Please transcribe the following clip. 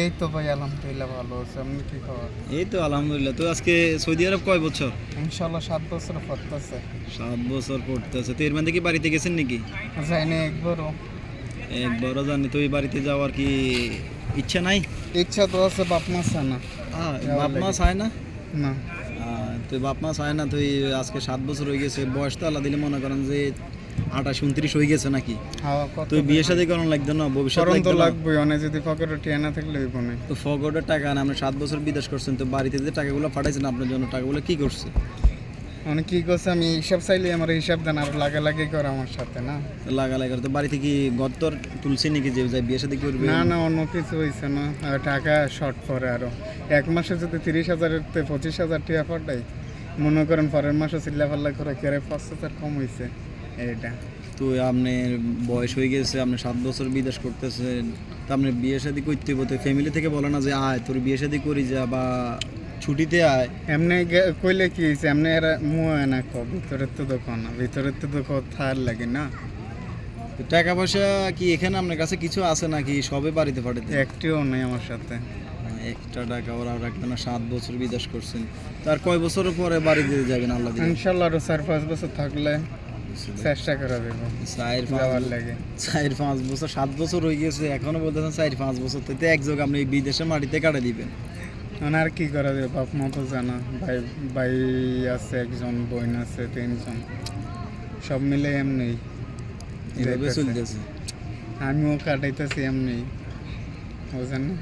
এই তো ভাই আলহামদুলিল্লাহ ভালো আছে। আপনি কি খবর? এই তো আলহামদুলিল্লাহ। তো আজকে সৌদি আরব কয় বছর? ইনশাল্লাহ সাত বছর পড়তেছে। সাত বছর পড়তেছে। তো এর মধ্যে কি বাড়িতে গেছেন নাকি? যাইনি একবারও। একবারও জানি। তো এই বাড়িতে যাওয়ার কি ইচ্ছা নাই? ইচ্ছা তো আছে বাপ মা আছে না। বাপ মা। চায় না? না। আহ, তো বাপ মা চায় না তুই আজকে সাত বছর হয়ে গেছে। বয়স তো আল্লাহ দিলে মনে করেন যে আঠাশ উনত্রিশ হয়ে গেছে নাকি? তুই বিয়ে শাদী করানো লাগতো না ভবিষ্যৎ তো? লাগবেই অনেক যদি পকেটে টিয়া না থাকলে হইব না। তো টাকা না আপনি সাত বছর বিদেশ করছেন তো বাড়িতে যে টাকাগুলো পাঠাইছেন আপনার জন্য টাকাগুলো কি করছে? কি করছে আমি হিসাব চাইলে আমার হিসাব দেন আর লাগালাগি করে আমার সাথে না? লাগা লাগা তো বাড়িতে কি গত্তর তুলছে নাকি যে যাই বিয়ে শাদী করবে? না না অন্য কিছু হয়েছে না টাকা শর্ট পরে আরও। এক মাসে যদি তিরিশ হাজারের পঁচিশ হাজার টাকা পাঠাই মনে করেন পরের মাসে চিল্লা পাল্লা করে কেড়ে পাঁচ হাজার কম হয়েছে তো আপনার বয়স হয়ে গেছে আপনি সাত বছর বিদেশ করতেছেন তা আপনি বিয়ে শাদী করতে হইব তো ফ্যামিলি থেকে বলে না যে আয় তোর বিয়ে শাদী করি যা বা ছুটিতে আয়। এমনি কইলে কি হয়েছে এমনি এরা মুয়ে না কো ভিতরের তো দোকান না ভিতরের তো দোকান থার লাগে না। টাকা পয়সা কি এখানে আপনার কাছে কিছু আছে নাকি সবে বাড়িতে পাঠাতে একটিও নেই আমার সাথে। একটা টাকা ওরা রাখবে না সাত বছর বিদেশ করছেন। তার কয় বছর পরে বাড়িতে যাবেন আল্লাহ ইনশাল্লাহ আরও চার পাঁচ বছর থাকলে। চেষ্টা করে চার পাঁচ লাগে। চার পাঁচ বছর সাত বছর হয়ে গেছে এখনও বলতেছেন চার পাঁচ বছর। থেকে একযোগ আপনি বিদেশে মাটিতে কাটে দিবেন। মানে আর কি করা যাবে? বাপ মা তো জানা। ভাই ভাই আছে একজন বোন আছে তিনজন। সব মিলে এমনি এভাবে চলতেছে। আমিও কাটাইতেছি এমনি। বুঝেন না?